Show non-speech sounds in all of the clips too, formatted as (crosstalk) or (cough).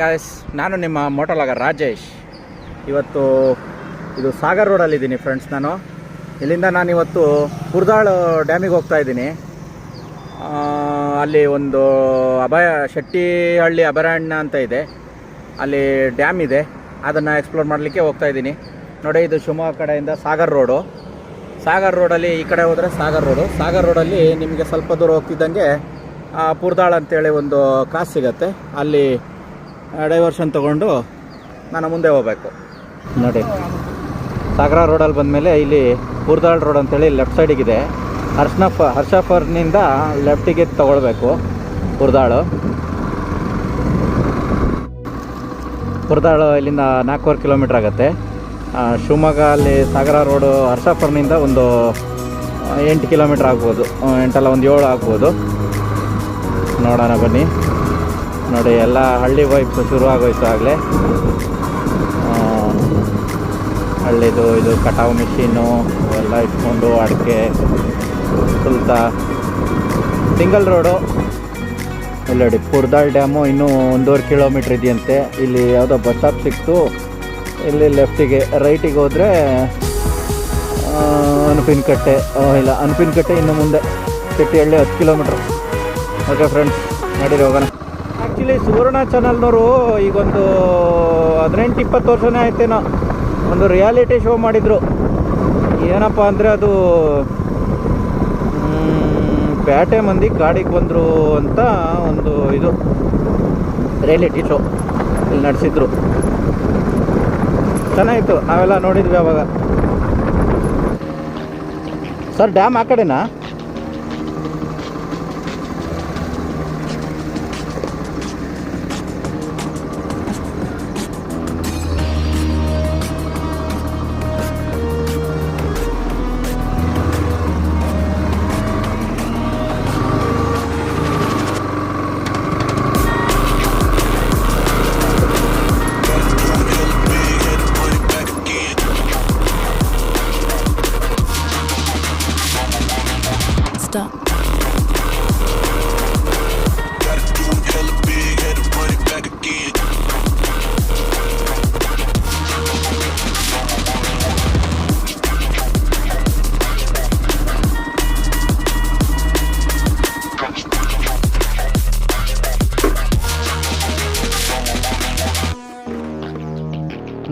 Guys ನಾನು ನಿಮ್ಮ ಮೋಟೋಲಾಗ ರಾಜೇಶ್. ಇವತ್ತು ಇದು ಸಾಗರ್ ರೋಡಲ್ಲಿದ್ದೀನಿ ಫ್ರೆಂಡ್ಸ್ ನಾನು. ಇಲ್ಲಿಂದ ನಾನು ಇವತ್ತು ಕುರ್ದಾಳು ಡ್ಯಾಮಿಗೆ ಹೋಗ್ತಾ ಇದ್ದೀನಿ ಅಲ್ಲಿ ಒಂದು ಅಭಯ, ಶೆಟ್ಟಿಹಳ್ಳಿ ಅಭಯಾರಣ್ಯ ಅಂತ ಇದೆ. ಅಲ್ಲಿ ಡ್ಯಾಮ್ ಇದೆ. ಅದನ್ನು ಎಕ್ಸ್ಪ್ಲೋರ್ ಮಾಡಲಿಕ್ಕೆ ಹೋಗ್ತಾ ಇದ್ದೀನಿ ನೋಡಿ, ಇದು ಶಿವಮೊಗ್ಗ ಕಡೆಯಿಂದ ಸಾಗರ್ ರೋಡು ಸಾಗರ್ ರೋಡಲ್ಲಿ ಈ ಕಡೆ ಹೋದರೆ ಸಾಗರ್ ರೋಡು ಸಾಗರ್ ರೋಡಲ್ಲಿ ನಿಮಗೆ ಸ್ವಲ್ಪ ದೂರ ಹೋಗ್ತಿದ್ದಂಗೆ ಪುರ್ದಾಳ್ ಅಂತೇಳಿ ಒಂದು ಕ್ರಾಸ್ ಸಿಗತ್ತೆ. ಅಲ್ಲಿ ಡೈವರ್ಷನ್ ತೊಗೊಂಡು ನಾನು ಮುಂದೆ ಹೋಗಬೇಕು. ನೋಡಿ, ಸಾಗರ ರೋಡಲ್ಲಿ ಬಂದಮೇಲೆ ಇಲ್ಲಿ ಪುರ್ದಾಳ್ ರೋಡ್ ಅಂತೇಳಿ ಲೆಫ್ಟ್ ಸೈಡಿಗಿದೆ ಹರ್ಷನಪ್ಪ ಹರ್ಷಫರ್ನಿಂದ ಲೆಫ್ಟಿಗೆ ತಗೊಳ್ಬೇಕು ಪುರ್ದಾಳು ಪುರ್ದಾಳು ಇಲ್ಲಿಂದ ನಾಲ್ಕೂವರೆ ಕಿಲೋಮೀಟ್ರ್ ಆಗುತ್ತೆ. ಶಿವಮೊಗ್ಗ ಅಲ್ಲಿ ಸಾಗರ ರೋಡು ಹರ್ಷಪ್ಪರ್ನಿಂದ ಒಂದು ಎಂಟು ಕಿಲೋಮೀಟ್ರ್ ಆಗ್ಬೋದು. ಎಂಟಲ್ಲ ಒಂದು ಏಳು ಆಗ್ಬೋದು. ನೋಡೋಣ ಬನ್ನಿ. ನೋಡಿ, ಎಲ್ಲ ಹಳ್ಳಿ ವೈಬ್ಸ್ ಶುರು ಆಗೋಯ್ತು ಆಗಲೇ ಹಳ್ಳಿದು ಇದು ಕಟಾವು ಮಿಷಿನ್ನು ಎಲ್ಲ ಇಟ್ಕೊಂಡು ಅಡಿಕೆ ಸುಲ್ತ ಸಿಂಗಲ್ ರೋಡು ಇಲ್ಲಿ ನೋಡಿ ಪುರ್ದಾಳ್ ಡ್ಯಾಮು ಇನ್ನೂ ಒಂದೂವರೆ ಕಿಲೋಮೀಟ್ರ್ ಇದೆಯಂತೆ. ಇಲ್ಲಿ ಯಾವುದೋ ಬಸ್ ಸ್ಟಾಪ್ ಸಿಕ್ತು. ಇಲ್ಲಿ ಲೆಫ್ಟಿಗೆ ರೈಟಿಗೆ ಹೋದರೆ ಅನ್ಪಿನಕಟ್ಟೆ ಇಲ್ಲ ಅನ್ಪಿನಕಟ್ಟೆ ಇನ್ನು ಮುಂದೆ. ಕೆಟ್ಟಿಹಳ್ಳಿ ಹತ್ತು ಕಿಲೋಮೀಟ್ರ್ ಓಕೆ ಫ್ರೆಂಡ್ಸ್ ನಡೀರಿ, ಹೋಗೋಣ. ಆ್ಯಕ್ಚುಲಿ ಸುವರ್ಣ ಚಾನಲ್ನವರು ಈಗೊಂದು ಹದಿನೆಂಟು ಇಪ್ಪತ್ತು ವರ್ಷನೇ ಆಯ್ತೇನೋ, ಒಂದು ರಿಯಾಲಿಟಿ ಶೋ ಮಾಡಿದರು. ಏನಪ್ಪ ಅಂದರೆ ಅದು ಪೇಟೆ ಮಂದಿ ಗಾಡಿಗೆ ಬಂದರು ಅಂತ ಒಂದು ಇದು, ರಿಯಾಲಿಟಿ ಶೋ ಇಲ್ಲಿ ನಡೆಸಿದ್ರು. ಚೆನ್ನಾಗಿತ್ತು, ನಾವೆಲ್ಲ ನೋಡಿದ್ವಿ ಅವಾಗ. ಸರ್, ಡ್ಯಾಮ್ ಆ ಕಡೆನಾ?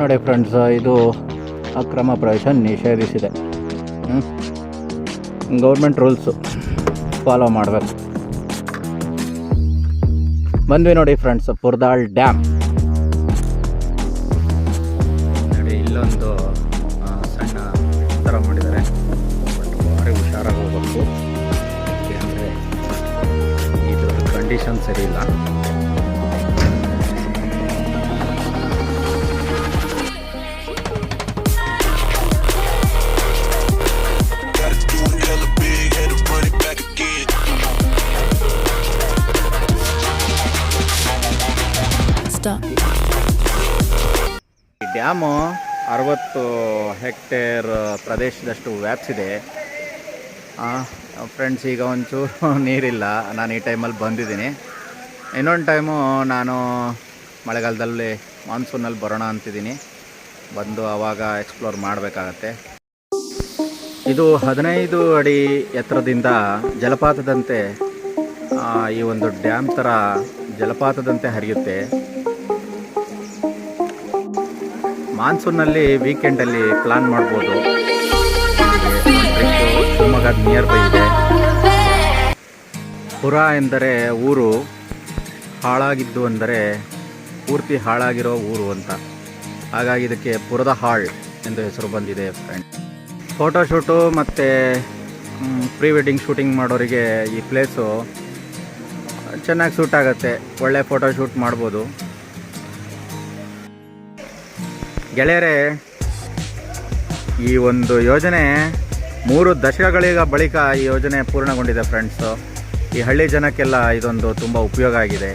ನೋಡಿ ಫ್ರೆಂಡ್ಸ್ ಇದು ಅಕ್ರಮ ಪ್ರವೇಶ ನಿಷೇಧಿಸಿದೆ. ಗೌರ್ಮೆಂಟ್ ರೂಲ್ಸು ಫಾಲೋ ಮಾಡಬೇಕು. ಬಂದ್ವಿ ನೋಡಿ ಫ್ರೆಂಡ್ಸ್ ಪುರ್ದಾಳ್ ಡ್ಯಾಮ್ ನೋಡಿ, ಇಲ್ಲೊಂದು ಸಣ್ಣ ಥರ ಮಾಡಿದ್ದಾರೆ. ಬಟ್ ಭಾರಿ ಹುಷಾರಾಗಿ ಯಾಕೆಂದರೆ ಇದು ಕಂಡೀಷನ್ ಸರಿ ಇಲ್ಲ. ಡ್ಯಾಮು ಅರವತ್ತು ಹೆಕ್ಟೇರ್ ಪ್ರದೇಶದಷ್ಟು ವ್ಯಾಪ್ಸಿದೆ. ಫ್ರೆಂಡ್ಸ್, ಈಗ ಒಂಚೂರು (laughs) ನೀರಿಲ್ಲ. ನಾನು ಈ ಟೈಮಲ್ಲಿ ಬಂದಿದ್ದೀನಿ. ಇನ್ನೊಂದು ಟೈಮು ನಾನು ಮಳೆಗಾಲದಲ್ಲಿ ಮಾನ್ಸೂನಲ್ಲಿ ಬರೋಣ ಅಂತಿದ್ದೀನಿ. ಬಂದು ಆವಾಗ ಎಕ್ಸ್ಪ್ಲೋರ್ ಮಾಡಬೇಕಾಗತ್ತೆ. ಇದು ಹದಿನೈದು ಅಡಿ ಎತ್ತರದಿಂದ ಜಲಪಾತದಂತೆ ಈ ಒಂದು ಡ್ಯಾಮ್ ಥರ ಜಲಪಾತದಂತೆ ಹರಿಯುತ್ತೆ. ಮಾನ್ಸೂನಲ್ಲಿ ವೀಕೆಂಡಲ್ಲಿ ಪ್ಲಾನ್ ಮಾಡ್ಬೋದು. ಶಿವಮೊಗ್ಗ ನಿಯರ್ ಬೈ ಇದೆ. ಪುರ ಎಂದರೆ ಊರು, ಹಾಳಾಗಿದ್ದು ಅಂದರೆ ಪೂರ್ತಿ ಹಾಳಾಗಿರೋ ಊರು ಅಂತ. ಹಾಗಾಗಿ ಇದಕ್ಕೆ ಪುರದ ಹಾಳ್ ಎಂದು ಹೆಸರು ಬಂದಿದೆ ಫ್ರೆಂಡ್ ಫೋಟೋಶೂಟು ಮತ್ತು ಪ್ರೀ ವೆಡ್ಡಿಂಗ್ ಶೂಟಿಂಗ್ ಮಾಡೋರಿಗೆ ಈ ಪ್ಲೇಸು ಚೆನ್ನಾಗಿ ಸೂಟ್ ಆಗುತ್ತೆ. ಒಳ್ಳೆ ಫೋಟೋಶೂಟ್ ಮಾಡ್ಬೋದು. ಗೆಳೆಯರೇ, ಈ ಒಂದು ಯೋಜನೆ ಮೂರು ದಶಕಗಳಿಗ ಬಳಿಕ ಈ ಯೋಜನೆ ಪೂರ್ಣಗೊಂಡಿದೆ ಫ್ರೆಂಡ್ಸು ಈ ಹಳ್ಳಿ ಜನಕ್ಕೆಲ್ಲ ಇದೊಂದು ತುಂಬ ಉಪಯೋಗ ಆಗಿದೆ.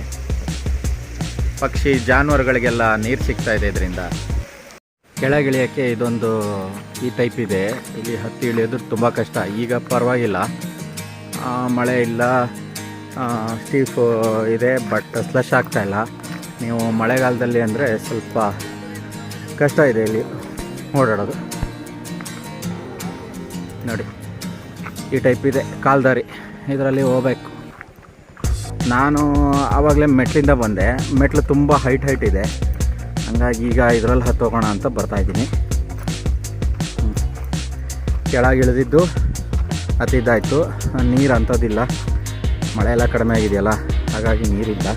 ಪಕ್ಷಿ ಜಾನುವಾರುಗಳಿಗೆಲ್ಲ ನೀರು ಸಿಗ್ತಾ ಇದೆ ಇದರಿಂದ. ಕೆಳಗಿಳಿಯೋಕ್ಕೆ ಇದೊಂದು ಈ ಟೈಪ್ ಇದೆ. ಇಲ್ಲಿ ಹತ್ತಿ ಇಳಿಯೋದು ತುಂಬ ಕಷ್ಟ. ಈಗ ಪರವಾಗಿಲ್ಲ. ಮಳೆ ಇಲ್ಲ. ಸ್ಟೀಫು ಇದೆ ಬಟ್ ಸ್ಲಶ್ ಆಗ್ತಾಯಿಲ್ಲ ನೀವು ಮಳೆಗಾಲದಲ್ಲಿ ಅಂದರೆ ಸ್ವಲ್ಪ ಕಷ್ಟ ಇದೆ ಇಲ್ಲಿ ಓಡಾಡೋದು. ನೋಡಿ, ಈ ಟೈಪ್ ಇದೆ, ಕಾಲ್ದಾರಿ. ಇದರಲ್ಲಿ ಹೋಗ್ಬೇಕು. ನಾನು ಆವಾಗಲೇ ಮೆಟ್ಲಿಂದ ಬಂದೆ. ಮೆಟ್ಲು ತುಂಬ ಹೈಟ್ ಹೈಟ್ ಇದೆ. ಹಂಗಾಗಿ ಈಗ ಇದರಲ್ಲಿ ಹತ್ತೋಗೋಣ ಅಂತ ಬರ್ತಾಯಿದ್ದೀನಿ ಕೆಳಗೆ ಇಳಿದಿದ್ದು ಹತ್ತಿದ್ದಾಯಿತು ನೀರು ಅಂಥದ್ದಿಲ್ಲ. ಮಳೆ ಎಲ್ಲ ಕಡಿಮೆ ಆಗಿದೆಯಲ್ಲ, ಹಾಗಾಗಿ ನೀರಿಲ್ಲ.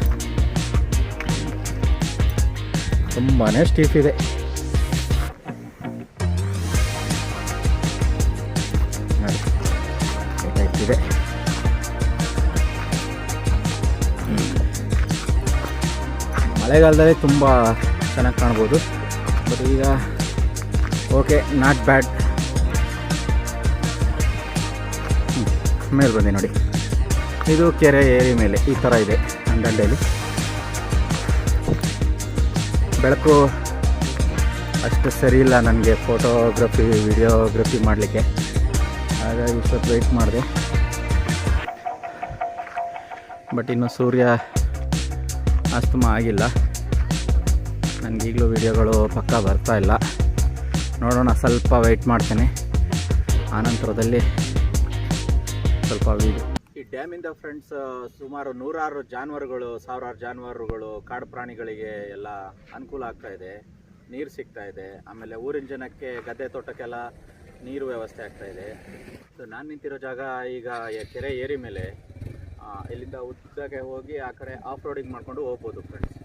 ತುಂಬಾ ಸ್ಟೀಫ್ ಇದೆ. ಮಳೆಗಾಲದಲ್ಲಿ ತುಂಬ ಚೆನ್ನಾಗಿ ಕಾಣ್ಬೋದು. ಬಟ್ ಈಗ ಓಕೆ ನಾಟ್ ಬ್ಯಾಡ್ ಮೇಲೆ ಬಂದೆ ನೋಡಿ. ಇದು ಕೆರೆ ಏರಿ ಮೇಲೆ ಈ ಥರ ಇದೆ ದಂಡೆಯಲ್ಲಿ ಬೆಳಕು ಅಷ್ಟು ಸರಿ ಇಲ್ಲ ನನಗೆ ಫೋಟೋಗ್ರಫಿ ವಿಡಿಯೋಗ್ರಫಿ ಮಾಡಲಿಕ್ಕೆ. ಹಾಗಾಗಿ ಸ್ವಲ್ಪ ವೆಯ್ಟ್ ಮಾಡಿದೆ. ಬಟ್ ಇನ್ನು ಸೂರ್ಯ ಅಸ್ತಮ ಆಗಿಲ್ಲ. ನನಗೆ ಈಗಲೂ ವಿಡಿಯೋಗಳು ಪಕ್ಕ ಬರ್ತಾ ಇಲ್ಲ. ನೋಡೋಣ, ಸ್ವಲ್ಪ ವೆಯ್ಟ್ ಮಾಡ್ತೇನೆ. ಆನಂತರದಲ್ಲಿ ಸ್ವಲ್ಪ ವೀಡಿಯೋ ಈ ಡ್ಯಾಮಿಂದ ಫ್ರೆಂಡ್ಸ್ ಸುಮಾರು ನೂರಾರು ಜಾನುವಾರುಗಳು, ಸಾವಿರಾರು ಜಾನುವಾರುಗಳು, ಕಾಡು ಪ್ರಾಣಿಗಳಿಗೆ ಎಲ್ಲ ಅನುಕೂಲ ಆಗ್ತಾ ಇದೆ. ನೀರು ಸಿಗ್ತಾ ಇದೆ. ಆಮೇಲೆ ಊರಿನ ಜನಕ್ಕೆ ಗದ್ದೆ ತೋಟಕ್ಕೆಲ್ಲ ನೀರು ವ್ಯವಸ್ಥೆ ಆಗ್ತಾ ಇದೆ. ಸೊ ನಾನು ನಿಂತಿರೋ ಜಾಗ ಈಗ ಕೆರೆ ಏರಿ ಮೇಲೆ. ಇಲ್ಲಿಂದ ಉದ್ದಕ್ಕೆ ಹೋಗಿ ಆ ಕಡೆ ಆಫ್ ರೋಡಿಂಗ್ ಮಾಡಿಕೊಂಡು ಹೋಗ್ಬೋದು ಫ್ರೆಂಡ್ಸ್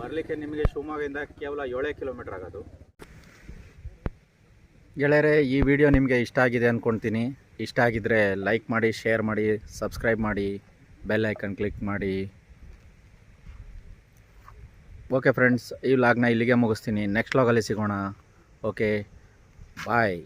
ಬರಲಿಕ್ಕೆ ನಿಮಗೆ ಶಿವಮೊಗ್ಗದಿಂದ ಕೇವಲ ಏಳೇ ಕಿಲೋಮೀಟ್ರ್ ಆಗೋದು. ಗೆಳೆಯರೆ, ಈ ವಿಡಿಯೋ ನಿಮಗೆ ಇಷ್ಟ ಆಗಿದೆ ಅಂದ್ಕೊಳ್ತೀನಿ ಇಷ್ಟ ಆಗಿದ್ದರೆ ಲೈಕ್ ಮಾಡಿ ಶೇರ್ ಮಾಡಿ ಸಬ್ಸ್ಕ್ರೈಬ್ ಮಾಡಿ ಬೆಲ್ ಐಕನ್ ಕ್ಲಿಕ್ ಮಾಡಿ. ಓಕೆ ಫ್ರೆಂಡ್ಸ್ ಈ ವ್ಲಾಗ್ನ ಇಲ್ಲಿಗೆ ಮುಗಿಸ್ತೀನಿ. ನೆಕ್ಸ್ಟ್ ವ್ಲಾಗಲ್ಲಿ ಸಿಗೋಣ. Okay bye